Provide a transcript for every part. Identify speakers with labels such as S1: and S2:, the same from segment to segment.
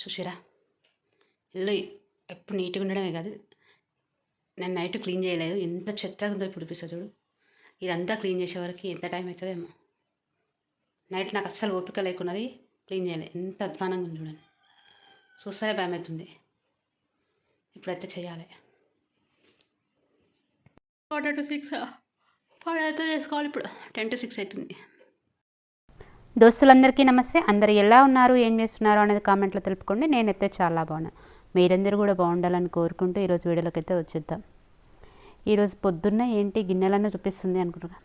S1: చూసిరా? ఇల్లు ఎప్పుడు నీట్గా ఉండడమే కాదు. నేను నైట్ క్లీన్ చేయలేదు. ఎంత చెత్తగా ఉందో ఇప్పుడు చూడు. ఇదంతా క్లీన్ చేసే వరకు ఎంత టైం అవుతుందేమో. నైట్ నాకు అస్సలు ఓపిక లేకున్నది క్లీన్ చేయలేదు ఎంత అధ్వానంగా ఉంది చూడండి. చూస్తే భయం అవుతుంది. ఇప్పుడైతే చేయాలి. ఫోర్ టు సిక్స్ ఫైవ్ అయితే చేసుకోవాలి ఇప్పుడు. టెన్ టు సిక్స్ అవుతుంది.
S2: దోస్తులందరికీ నమస్తే. అందరు ఎలా ఉన్నారు? ఏం చేస్తున్నారు? అనేది కామెంట్లో తెలుపుకోండి. నేనైతే చాలా బాగున్నాను మీరందరూ కూడా బాగుండాలని కోరుకుంటూ ఈరోజు వీడియోలోకి అయితే వచ్చేద్దాం. ఈరోజు పొద్దున్న ఏంటి? గిన్నెలన్నీ చూపిస్తుంది అనుకుంటున్నా.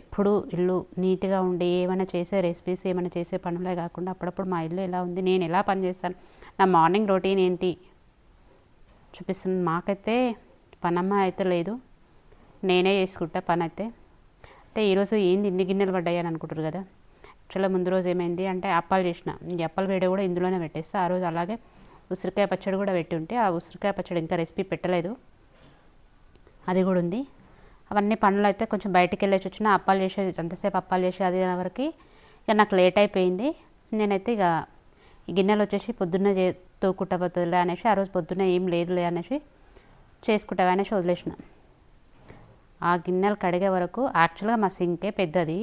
S2: ఎప్పుడు ఇల్లు నీట్గా ఉండి ఏమైనా చేసే రెసిపీస్ ఏమైనా చేసే పనులే కాకుండా అప్పుడప్పుడు మా ఇల్లు ఎలా ఉంది? నేను ఎలా పని చేస్తాను నా మార్నింగ్ రొటీన్ ఏంటి? చూపిస్తుంది. మాకైతే పనమ్మ అయితే లేదు. నేనే చేసుకుంటా పని అయితే అయితే ఈరోజు ఏంది? ఇన్ని గిన్నెలు పడ్డాయని అనుకుంటారు కదా? యాక్చువల్గా ముందు రోజు ఏమైంది అంటే అప్పాలు చేసిన. ఈ అప్పాల వేడి కూడా ఇందులోనే పెట్టేస్తే. ఆ రోజు అలాగే ఉసిరికాయ పచ్చడి కూడా పెట్టి ఉంటే ఆ ఉసిరికాయ పచ్చడి ఇంకా రెసిపీ పెట్టలేదు. అది కూడా ఉంది. అవన్నీ పనులు అయితే కొంచెం బయటికి వెళ్ళేసి వచ్చిన అప్పాలు చేసే అంతసేపు అప్పాలు చేసి అది వరకు ఇక నాకు లేట్ అయిపోయింది. నేనైతే ఇక ఈ గిన్నెలు వచ్చేసి పొద్దున్న చే తోకుట్టబోతుందిలే అనేసి ఆ రోజు పొద్దున్నే ఏం లేదులే అనేసి చేసుకుంటావా అనేసి వదిలేసిన. ఆ గిన్నెలు కడిగే వరకు యాక్చువల్గా మా సింకే పెద్దది.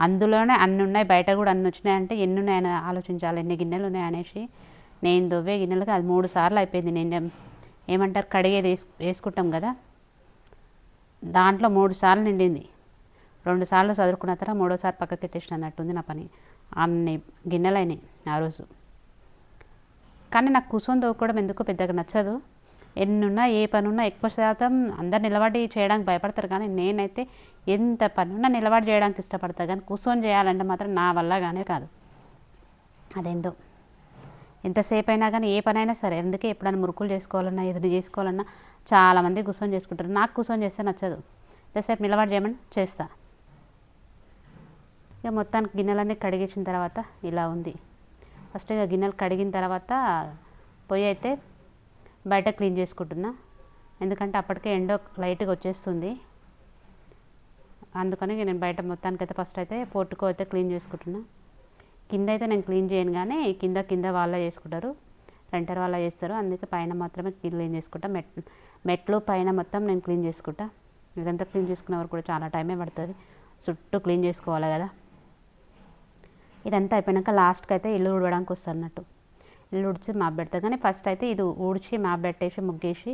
S2: అందులోనే అన్ని ఉన్నాయి బయట కూడా అన్ని వచ్చినాయంటే ఎన్ని ఉన్నాయని ఆలోచించాలి. ఎన్ని గిన్నెలు ఉన్నాయి అనేసి నేను దువ్వే గిన్నెలకి అది మూడు సార్లు అయిపోయింది. నేను ఏమంటారు కడిగేది వేసు వేసుకుంటాం కదా దాంట్లో మూడు సార్లు నిండింది. రెండు సార్లు చదువుకున్న తర్వాత మూడోసారి పక్కకి పెట్టేసిన అన్నట్టుంది నా పని. అన్ని గిన్నెలైనాయి ఆ రోజు. కానీ నాకు కూర్చొని తోడుకోవడం ఎందుకో పెద్దగా నచ్చదు. ఎన్నున్నా ఏ పనున్నా ఎక్కువ శాతం అందరు నిలబడి చేయడానికి భయపడతారు. కానీ నేనైతే ఎంత పనున్నా నిలబడి చేయడానికి ఇష్టపడతా. కానీ కూర్చొని చేయాలంటే మాత్రం నా వల్ల కానీ కాదు. అదేందో. ఎంతసేపు అయినా కానీ ఏ పనైనా సరే అందుకే ఎప్పుడైనా మురుకులు చేసుకోవాలన్నా ఏదైనా చేసుకోవాలన్నా చాలామంది కూర్చొని చేసుకుంటారు. నాకు కూర్చొని చేస్తే నచ్చదు. ఎంతసేపు నిలబడి చేయమని చేస్తా. ఇక మొత్తానికి గిన్నెలన్నీ కడిగించిన తర్వాత ఇలా ఉంది. ఫస్ట్ ఇక గిన్నెలు కడిగిన తర్వాత పొయ్యి అయితే బయట క్లీన్ చేసుకుంటున్నా. ఎందుకంటే అప్పటికే ఎండ లైట్గా వచ్చేస్తుంది. అందుకని నేను బయట మొత్తానికి అయితే ఫస్ట్ అయితే పొట్టుకో అయితే క్లీన్ చేసుకుంటున్నా. కింద అయితే నేను క్లీన్ చేయను కానీ కింద కింద వాళ్ళే చేసుకుంటారు. రెంటర్ వాళ్ళ చేస్తారు. అందుకే పైన మాత్రమే క్లీన్ చేసుకుంటా. మెట్ మెట్లు పైన మొత్తం నేను క్లీన్ చేసుకుంటా. ఇదంతా క్లీన్ చేసుకునే వరకు కూడా చాలా టైమే పడుతుంది. చుట్టూ క్లీన్ చేసుకోవాలి కదా. ఇదంతా అయిపోయాక లాస్ట్కి అయితే ఇల్లు ఉడవడానికి వస్తుంది అన్నట్టు. ఇల్లు ఉడిచి పెడతా కానీ ఫస్ట్ అయితే ఇది ఊడ్చి మాపెట్టేసి పెట్టేసి ముగ్గేసి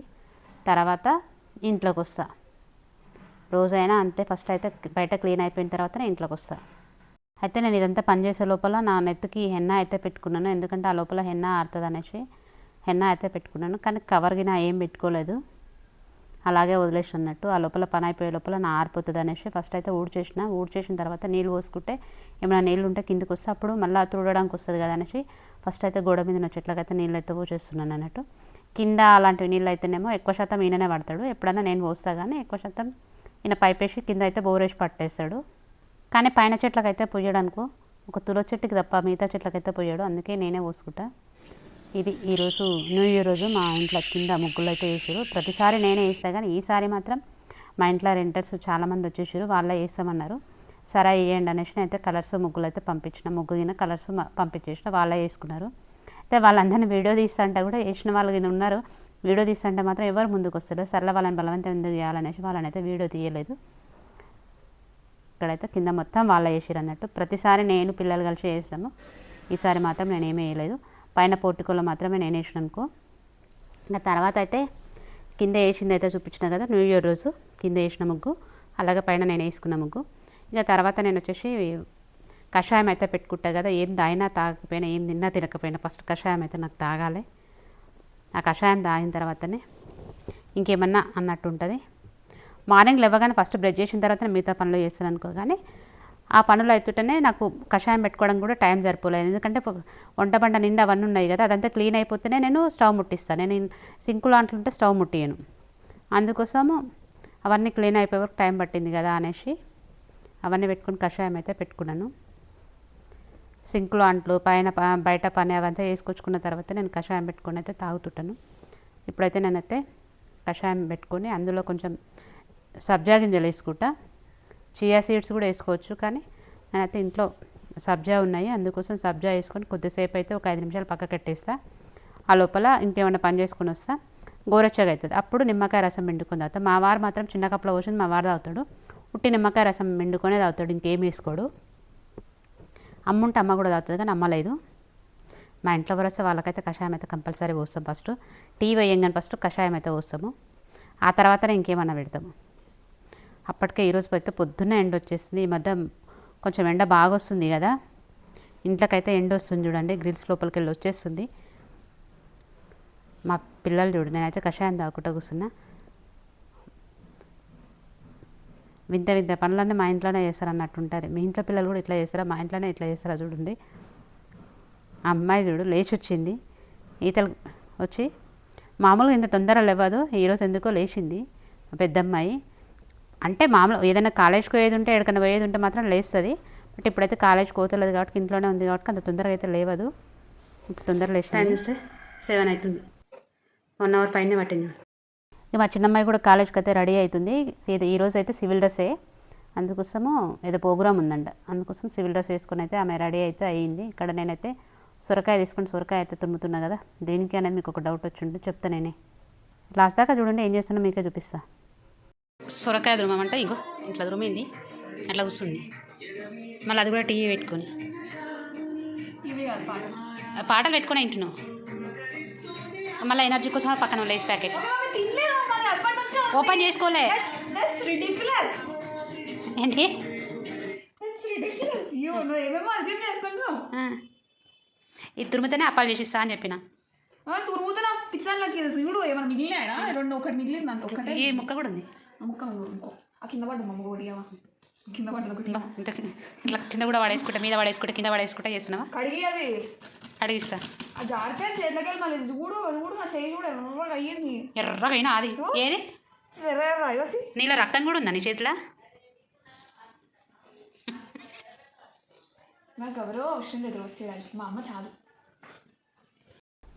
S2: తర్వాత ఇంట్లోకి వస్తా రోజైనా అంతే ఫస్ట్ అయితే బయట క్లీన్ అయిపోయిన తర్వాత నేను ఇంట్లోకి వస్తా అయితే నేను ఇదంతా పని చేసే లోపల నా నెత్తికి హెన్న అయితే పెట్టుకున్నాను. ఎందుకంటే ఆ లోపల హెన్న ఆడుతుంది అనేసి హెన్న అయితే పెట్టుకున్నాను. కానీ కవర్ గిన ఏం పెట్టుకోలేదు. అలాగే వదిలేసి అన్నట్టు ఆ లోపల పని అయిపోయే లోపల నా ఆరిపోతుంది అనేసి ఫస్ట్ అయితే ఊడ్చేసిన ఊడ్చేసిన తర్వాత నీళ్ళు పోసుకుంటే ఏమైనా నీళ్ళు ఉంటే కిందికి వస్తే అప్పుడు మళ్ళీ తుడడానికి వస్తుంది కదా అనేసి ఫస్ట్ అయితే గోడ మీద ఉన్న చెట్లకైతే నీళ్ళు అయితే పోసేస్తున్నాను అన్నట్టు. కింద అలాంటివి నీళ్ళు అయితేనేమో ఎక్కువ శాతం ఈయననే పడతాడు. ఎప్పుడైనా నేను పోస్తా కానీ ఎక్కువ శాతం ఈయన పైపేసి కింద అయితే బోరేసి పట్టేస్తాడు. కానీ పైన చెట్లకైతే పోయడానికి ఒక తుల చెట్టుకి తప్ప మిగతా చెట్లకైతే పోయాడు. అందుకే నేనే పోసుకుంటా. ఇది ఈరోజు న్యూ ఇయర్ రోజు మా ఇంట్లో కింద ముగ్గులు అయితే వేసారు ప్రతిసారి నేనే వేస్తా కానీ ఈసారి మాత్రం మా ఇంట్లో రెంటర్స్ చాలామంది వచ్చేసారు వాళ్ళే వేస్తామన్నారు. సరే వేయండి అనేసి అయితే కలర్స్ ముగ్గులు అయితే పంపించిన ముగ్గుగిన కలర్స్ పంపించేసిన వాళ్ళే వేసుకున్నారు. అయితే వాళ్ళందరినీ వీడియో తీస్తుంటే కూడా వేసిన వాళ్ళు గిన ఉన్నారు. వీడియో తీస్తుంటే మాత్రం ఎవరు ముందుకు వస్తారు సర్లే వాళ్ళని బలవంతం ఎందుకు చేయాలనేసి వాళ్ళని అయితే వీడియో తీయలేదు. ఇక్కడైతే కింద మొత్తం వాళ్ళే వేసారు అన్నట్టు. ప్రతిసారి నేను పిల్లలు కలిసి వేస్తాము ఈసారి మాత్రం నేను ఏమీ వేయలేదు. పైన పోర్టికోలో మాత్రమే నేను వేసిన అనుకో. ఇంకా తర్వాత అయితే కింద వేసింది అయితే చూపించిన కదా న్యూ ఇయర్ రోజు కింద వేసిన ముగ్గు. అలాగే పైన నేను వేసుకున్న ముగ్గు. ఇంకా తర్వాత నేను వచ్చేసి కషాయం అయితే పెట్టుకుంటా కదా ఏం తాగినా తాగకపోయినా ఏం తిన్నా తినకపోయినా ఫస్ట్ కషాయం అయితే నాకు తాగాలి. ఆ కషాయం తాగిన తర్వాతనే ఇంకేమన్నా అన్నట్టు ఉంటుంది. మార్నింగ్ లేవగానే ఫస్ట్ బ్రష్ చేసిన తర్వాత మిగతా పనులు చేస్తాను అనుకో కానీ ఆ పనులు అవుతుంటేనే నాకు కషాయం పెట్టుకోవడం కూడా టైం సరిపోలేదు. ఎందుకంటే వంట బండ నిండా అవన్నీ ఉన్నాయి కదా అదంతా క్లీన్ అయిపోతేనే నేను స్టవ్ ముట్టిస్తాను. నేను సింకు లాంటివి ఉంటే స్టవ్ ముట్టియను. అందుకోసము అవన్నీ క్లీన్ అయిపోయే వరకు టైం పట్టింది కదా అనేసి అవన్నీ పెట్టుకుని కషాయం అయితే పెట్టుకున్నాను. సింకులు అంట్లు పైన బయట పని అవంతా వేసుకొచ్చుకున్న తర్వాత నేను కషాయం పెట్టుకొని అయితే తాగుతుంటాను. ఇప్పుడైతే నేనైతే కషాయం పెట్టుకొని అందులో కొంచెం సబ్జా గింజలు వేసుకుంటా. చియా సీడ్స్ కూడా వేసుకోవచ్చు. కానీ నేనైతే ఇంట్లో సబ్జా ఉన్నాయి. అందుకోసం సబ్జా వేసుకొని కొద్దిసేపు అయితే ఒక ఐదు నిమిషాలు పక్క కట్టేస్తా. ఆ లోపల ఇంకేమైనా పని చేసుకొని వస్తా. గోరచ్చగా అవుతుంది. అప్పుడు నిమ్మకాయ రసం పిండుకుని తాగుతా. మా వారు మాత్రం చిన్న కప్పులో పోసింది మా వారు తాగుతాడు. ఉట్టి నిమ్మకాయ రసం పిండుకొనే తాగుతాడు. ఇంకేం వేసుకోడు. అమ్ముంటే అమ్మ కూడా తాగుతుంది కానీ అమ్మ లేదు మా ఇంట్లో వరస వస్తే వాళ్ళకైతే కషాయం అయితే కంపల్సరీ పోస్తాం ఫస్ట్. టీ వేయంగానే ఫస్ట్ కషాయం అయితే పోస్తాము. ఆ తర్వాతనే ఇంకేమన్నా పెడతాము. అప్పటికే ఈరోజు అయితే పొద్దున్న ఎండ వచ్చేసింది. ఈ మధ్య కొంచెం ఎండ బాగా వస్తుంది కదా. ఇంట్లోకైతే ఎండ వస్తుంది చూడండి. గ్రిల్స్ లోపలికి వెళ్ళి వచ్చేస్తుంది. మా పిల్లలు చూడు నేనైతే కషాయం తాగుకుంటూ కూర్చున్నా. వింత వింత పనులన్నీ మా ఇంట్లోనే చేస్తారు అన్నట్టు ఉంటారు. మీ ఇంట్లో పిల్లలు కూడా ఇట్లా చేస్తారా? మా ఇంట్లోనే ఇట్లా చేస్తారా చూడండి. ఆ అమ్మాయి చూడు లేచి వచ్చింది. ఈతలు వచ్చి మామూలుగా ఇంత తొందర లేవదు. ఈరోజు ఎందుకో లేచింది. మా పెద్దమ్మాయి అంటే మామూలు ఏదైనా కాలేజ్కి పోయేది ఉంటే ఎక్కడికైనా పోయేది ఉంటే మాత్రం లేస్తుంది. బట్ ఇప్పుడైతే కాలేజ్కి పోతలేదు కాబట్టి ఇంట్లోనే ఉంది కాబట్టి అంత తొందరగా అయితే లేవదు. ఇంత తొందర
S1: టైం
S2: లేచింది
S1: చూస్తే సెవెన్ అవుతుంది వన్ అవర్ పైన పట్టింది.
S2: ఇక మా చిన్నమ్మాయి కూడా కాలేజ్కి అయితే రెడీ అవుతుంది ఈ రోజు అయితే సివిల్ డ్రెస్సే. అందుకోసము ఏదో ప్రోగ్రామ్ ఉందంట. అందుకోసం సివిల్ డ్రెస్ వేసుకొని అయితే ఆమె రెడీ అయితే అయ్యింది ఇక్కడ నేనైతే సొరకాయ తీసుకొని సొరకాయ అయితే తుమ్ముతున్నా కదా. దేనికి అనేది మీకు ఒక డౌట్ వచ్చింది చెప్తా నేనే. లాస్ట్ దాకా చూడండి ఏం చేస్తున్నా మీకే చూపిస్తా.
S1: సొరకాయ దురమంటే ఇంకో ఇట్లా దురిమింది అట్లా కూర్చుంది మళ్ళీ అది కూడా టీవీ పెట్టుకొని. పాటలు పెట్టుకొని వింటున్నావు మళ్ళీ ఎనర్జీ కోసం పక్కన లేస్ ప్యాకెట్. ఓపెన్ చేసుకోలే. ఏంటి. ఇది తురిమితేనే అప్పాలు చేసిస్తా అని చెప్పిన.
S3: తురుముతున్నా పిచ్చాలకి చూడు ఏమైనా మిగిలినాయనా రెండు ఒకటి మిగిలింది అంత ఒక్కటే
S1: ఈ ముక్క కూడా ఉంది.
S3: ముక్క ఇంకో ఆ కింద పడ్డది మమ్మ కూడా ఇయ్యవా కింద పడ్డది ఒకటి.
S1: ఇట్లా ఇంత ఇట్లా కింద కూడా పడేసుకుంటా మీద పడేసుకుంటా కింద పడేసుకుంటా చేస్తున్నావా
S3: కడిగి అది.
S1: అడిగిస్తా.
S3: ఆ జారిపోయిన చేతిలోకి వెళ్ళి మళ్ళీ చూడు చూడు నా చేయి చూడు ఎర్రగా అయ్యింది.
S1: ఎర్రగా అయినా అది ఏది? నీళ్ళ రక్తం కూడా ఉందా నీ చేతిలో?
S3: నాకు ఎవరో అవసరం లేదు రోజు చేయడానికి. మా అమ్మ చాలు.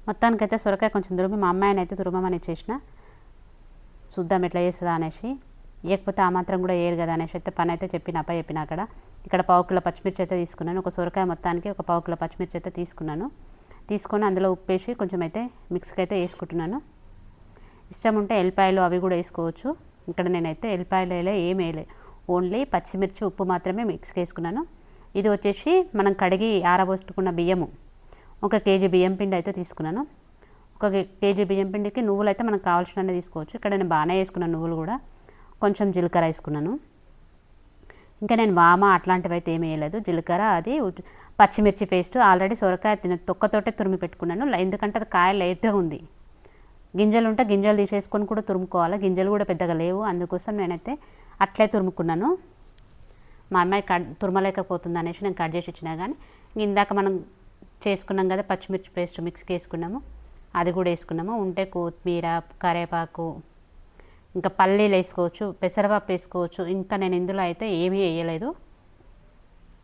S2: మొత్తానికైతే సొరకాయ కొంచెం తురిమి మా అమ్మాయిని అయితే ఇచ్చేసిన చూద్దాం ఎట్లా చేస్తుందా అనేసి. ఇవ్వకపోతే ఆ మాత్రం కూడా వేయరు కదా అనేసి అయితే పని అయితే చెప్పిన అప్ప చెప్పిన అక్కడ. ఇక్కడ పావు కిలో పచ్చిమిర్చి అయితే తీసుకున్నాను. ఒక సొరకాయ మొత్తానికి ఒక పావు కిలో పచ్చిమిర్చి అయితే తీసుకున్నాను. తీసుకొని అందులో ఉప్పు వేసి కొంచెం అయితే మిక్స్కి అయితే వేసుకుంటున్నాను. ఇష్టం ఉంటే ఎల్లిపాయలు అవి కూడా వేసుకోవచ్చు. ఇక్కడ నేనైతే ఎల్లిపాయలు వేయలే ఏం వేయలే. ఓన్లీ పచ్చిమిర్చి ఉప్పు మాత్రమే మిక్స్కి వేసుకున్నాను. ఇది వచ్చేసి మనం కడిగి ఆరబోసుకున్న బియ్యము. ఒక కేజీ బియ్యం పిండి అయితే తీసుకున్నాను. ఒక కేజీ బియ్యం పిండికి నువ్వులు అయితే మనకు కావాల్సినవి తీసుకోవచ్చు. ఇక్కడ నేను బాగానే వేసుకున్నాను నువ్వులు కూడా. కొంచెం జీలకర్ర వేసుకున్నాను. ఇంకా నేను వామ అట్లాంటివి అయితే ఏమి వేయలేదు. జీలకర్ర అది పచ్చిమిర్చి పేస్ట్ ఆల్రెడీ సొరకాయ తిన తొక్కతోటే తురిమి పెట్టుకున్నాను. ఎందుకంటే అది కాయ లైట్గా ఉంది. గింజలు ఉంటే గింజలు తీసేసుకొని కూడా తురుముకోవాలి. గింజలు కూడా పెద్దగా లేవు. అందుకోసం నేనైతే అట్లే తురుముకున్నాను. మా అమ్మాయి కట్ తురమలేకపోతుంది అనేసి నేను కట్ చేసి ఇచ్చినా కానీ ఇందాక మనం చేసుకున్నాం కదా పచ్చిమిర్చి పేస్ట్ మిక్స్కి వేసుకున్నాము. అది కూడా వేసుకున్నాము? ఉంటే కొత్తిమీర కరివేపాకు ఇంకా పల్లీలు వేసుకోవచ్చు పెసరపప్పు వేసుకోవచ్చు. ఇంకా నేను ఇందులో అయితే ఏమీ వేయలేదు.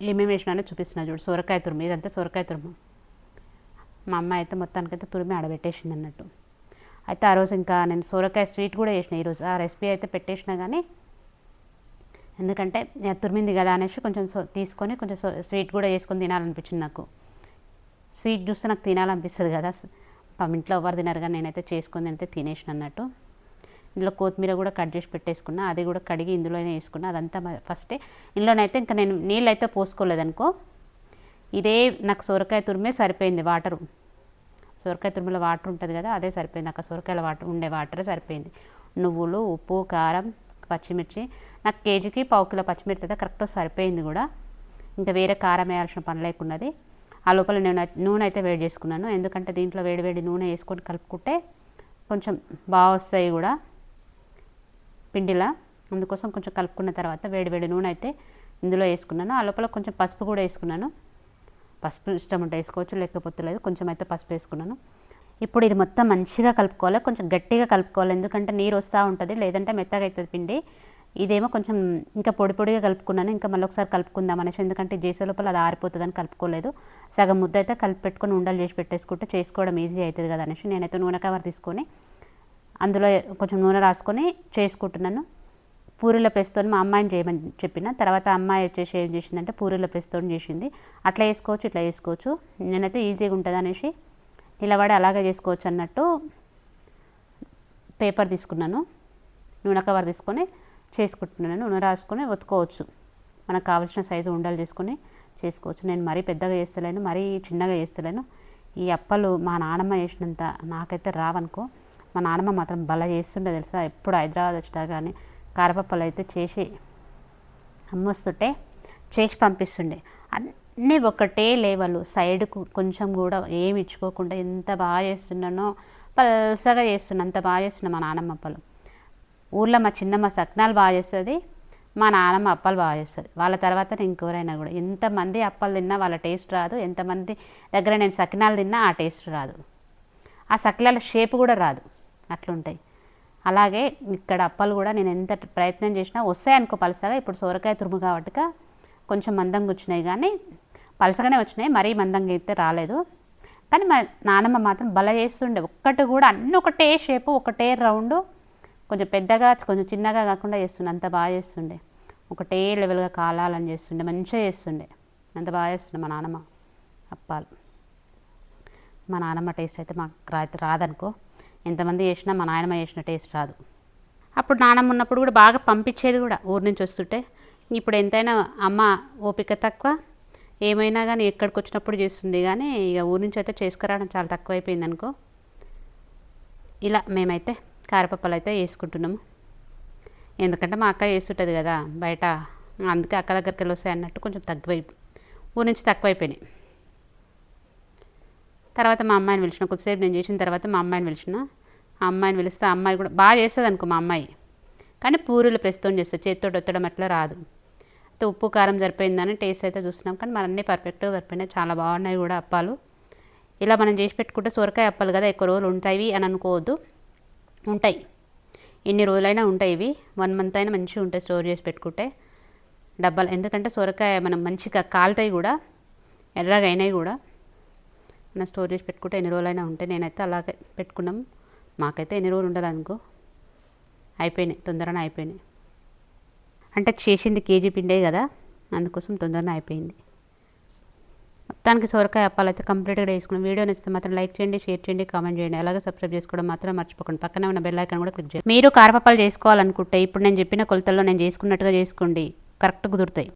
S2: ఏమేమి వేసినానో చూపిస్తున్నా చూడు. సొరకాయ తురుము. ఇదంతా సొరకాయ తురుము. మా అమ్మ అయితే మొత్తానికైతే తురిమి ఆడబెట్టేసింది అన్నట్టు. అయితే ఆ రోజు ఇంకా నేను సొరకాయ స్వీట్ కూడా చేసిన ఈరోజు. ఆ రెసిపీ అయితే పెట్టేసిన కానీ ఎందుకంటే తురిమింది కదా అనేసి కొంచెం సో- తీసుకొని కొంచెం సో- స్వీట్ కూడా వేసుకొని తినాలనిపించింది నాకు. స్వీట్ చూస్తే నాకు తినాలనిపిస్తుంది కదా. ఇంట్లో ఎవరు తినరు కానీ నేనైతే చేసుకొని అయితే తినేసిన అన్నట్టు. ఇందులో కొత్తిమీర కూడా కట్ చేసి పెట్టేసుకున్నా అది కూడా కడిగి ఇందులోనే వేసుకున్నా అదంతా ఫస్టే ఇందులోనైతే ఇంకా నేను నీళ్ళు అయితే పోసుకోలేదనుకో. ఇదే నాకు సొరకాయ తురిమే సరిపోయింది వాటరు. సొరకాయ తురుములో వాటర్ ఉంటుంది కదా అదే సరిపోయింది. నాకు సొరకాయల వాటర్ ఉండే వాటరే సరిపోయింది. నువ్వులు ఉప్పు కారం పచ్చిమిర్చి. నాకు కేజీకి పావు కిలో పచ్చిమిర్చి అయితే కరెక్ట్గా సరిపోయింది కూడా. ఇంకా వేరే కారం వేయాల్సిన పని లేకున్నది. ఆ లోపల నేను నూనె అయితే వేడి చేసుకున్నాను. ఎందుకంటే దీంట్లో వేడివేడి నూనె వేసుకొని కలుపుకుంటే కొంచెం బాగా వస్తాయి కూడా పిండిలా. అందుకోసం కొంచెం కలుపుకున్న తర్వాత వేడివేడి నూనె అయితే ఇందులో వేసుకున్నాను. ఆ లోపల కొంచెం పసుపు కూడా వేసుకున్నాను. పసుపు ఇష్టం ఉంటే వేసుకోవచ్చు లేకపోతే లేదు. కొంచెం అయితే పసుపు వేసుకున్నాను. ఇప్పుడు ఇది మొత్తం మంచిగా కలుపుకోవాలి. కొంచెం గట్టిగా కలుపుకోవాలి. ఎందుకంటే నీరు వస్తూ ఉంటుంది. లేదంటే మెత్తగా అవుతుంది పిండి. ఇదేమో కొంచెం ఇంకా పొడి పొడిగా కలుపుకున్నాను. ఇంకా మళ్ళీ ఒకసారి కలుపుకుందాం అనేసి ఎందుకంటే చేసే లోపల అది ఆరిపోతుందని కలుపుకోలేదు. సగం ముద్ద అయితే కలిపి పెట్టుకొని ఉండలు చేసి పెట్టేసుకుంటే చేసుకోవడం ఈజీ అవుతుంది కదా అనేసి నేనైతే నూనె కవర్ తీసుకొని అందులో కొంచెం నూనె రాసుకొని చేసుకుంటున్నాను. పూరీల పెస్తో మా అమ్మాయిని చేయమని చెప్పిన. తర్వాత అమ్మాయి వచ్చేసి ఏం చేసిందంటే పూరీల పెస్తో చేసింది. అట్లా వేసుకోవచ్చు ఇట్లా వేసుకోవచ్చు నేనైతే ఈజీగా ఉంటుంది అనేసి నిలబడి అలాగే చేసుకోవచ్చు అన్నట్టు పేపర్ తీసుకున్నాను. నూనె కవర్ తీసుకొని చేసుకుంటున్నాను నూనె రాసుకొని ఒత్తుకోవచ్చు. మనకు కావాల్సిన సైజు ఉండలు చేసుకొని చేసుకోవచ్చు. నేను మరీ పెద్దగా చేస్తలేను మరీ చిన్నగా చేస్తలేను. ఈ అప్పలు మా నాన్నమ్మ చేసినంత నాకైతే రావనుకో మా నాన్నమ్మ మాత్రం భలే చేస్తుండే తెలుసా? ఎప్పుడు హైదరాబాద్ వచ్చినా కానీ కారపప్పలు అయితే చేసి అమ్మొస్తుంటే చేసి పంపిస్తుండే. అన్నీ ఒకటే లేవలు. సైడ్కు కొంచెం కూడా ఏమి ఇచ్చుకోకుండా ఎంత బాగా చేస్తున్నానో పల్సగా చేస్తున్నా అంత బాగా చేస్తున్నా మా నాన్నమ్మ అప్పలు. ఊర్లో మా చిన్నమ్మ సక్నాలు బాగా చేస్తుంది మా నాన్నమ్మ అప్పాలు బాగా చేస్తుంది. వాళ్ళ తర్వాత ఇంకెవరైనా కూడా. ఎంతమంది అప్పాలు తిన్నా వాళ్ళ టేస్ట్ రాదు ఎంతమంది దగ్గర నేను సకినాలు తిన్నా ఆ టేస్ట్ రాదు. ఆ సకినాల షేప్ కూడా రాదు. అట్లుంటాయి. అలాగే ఇక్కడ అప్పాలు కూడా నేను ఎంత ప్రయత్నం చేసినా వస్తాయి అనుకో పలసగా. ఇప్పుడు సోరకాయ తురుము కాబట్టి కొంచెం మందంగా వచ్చినాయి కానీ పలసగానే వచ్చినాయి. మరీ మందంగా అయితే రాలేదు. కానీ మా నానమ్మ మాత్రం బల చేస్తుండే. ఒక్కటి కూడా అన్నీ ఒకటే షేపు ఒకటే రౌండ్ కొంచెం పెద్దగా కొంచెం చిన్నగా కాకుండా చేస్తుండే. అంత బాగా చేస్తుండే. ఒకటే లెవెల్గా కాలాలని చేస్తుండే. మంచిగా చేస్తుండే. అంత బాగా చేస్తుండే మా నాన్నమ్మ అప్పాలు. మా నాన్నమ్మ టేస్ట్ అయితే మాకు రా- రాదనుకో. ఎంతమంది చేసినా మా నాయనమ్మ చేసిన టేస్ట్ రాదు. అప్పుడు నాన్నమ్మ ఉన్నప్పుడు కూడా బాగా పంపించేది కూడా ఊరి నుంచి వస్తుంటే. ఇప్పుడు ఎంతైనా అమ్మ ఓపిక తక్కువ. ఏమైనా కానీ ఎక్కడికి వచ్చినప్పుడు చేస్తుంది కానీ ఇక ఊరి నుంచి అయితే చేసుకురావడం చాలా తక్కువ అయిపోయింది అనుకో ఇలా మేమైతే కారపప్పలు అయితే వేసుకుంటున్నాము ఎందుకంటే మా అక్క వేస్తుంటుంది కదా బయట. అందుకే అక్క దగ్గరికి వెళ్ళి వస్తాయి అన్నట్టు కొంచెం తక్కువై ఊరి నుంచి తక్కువైపోయినాయి. తర్వాత మా అమ్మాయిని పిలిచిన కొద్దిసేపు నేను చేసిన తర్వాత మా అమ్మాయిని పిలిచిన. ఆ అమ్మాయిని పిలిస్తే అమ్మాయి కూడా బాగా చేస్తుంది అనుకో మా అమ్మాయి. కానీ పూరీలు ప్రస్తుతం చేస్తుంది చేతితో ఒత్తడం అట్లా రాదు. అయితే ఉప్పు కారం సరిపోయిందని టేస్ట్ అయితే చూస్తున్నాం. కానీ మరి అన్నీ పర్ఫెక్ట్గా సరిపోయినాయి. చాలా బాగున్నాయి కూడా అప్పాలు. ఇలా మనం చేసి పెట్టుకుంటే సొరకాయ అప్పాలు కదా ఎక్కువ రోజులు ఉంటాయి అని అనుకోవద్దు. ఉంటాయి. ఎన్ని రోజులైనా ఉంటాయి ఇవి. వన్ మంత్ అయినా మంచిగా ఉంటాయి స్టోర్ చేసి పెట్టుకుంటే. డబ్బాలు ఎందుకంటే సొరకాయ మనం మంచిగా కాలుతాయి కూడా ఎర్రగా అయినాయి కూడా. మన స్టోర్ చేసి పెట్టుకుంటే ఎన్ని రోజులైనా ఉంటాయి. నేనైతే అలాగే పెట్టుకున్నాం. మాకైతే ఎన్ని రోజులు ఉండదు అనుకో. అయిపోయినాయి తొందరగా అయిపోయినాయి. అంటే చేసింది కేజీ పిండే కదా అందుకోసం తొందరగా అయిపోయింది. మొత్తానికి సొరకాయ అప్పాలు అయితే కంప్లీట్గా వేసుకున్నాం. వీడియో నచ్చితే మాత్రం లైక్ చేయండి షేర్ చేయండి కామెంట్ చేయండి. అలాగే సబ్స్క్రైబ్ చేసుకోవడం మాత్రం మర్చిపోకండి. పక్కనే ఉన్న బెల్ ఐకాన్ కూడా క్లిక్ చేయండి. మీరు కారపప్పాలు చేసుకోవాలనుకుంటే ఇప్పుడు నేను చెప్పిన కొలతల్లో నేను చేసుకున్నట్టుగా చేసుకోండి. కరెక్ట్ కుదురుతాయి.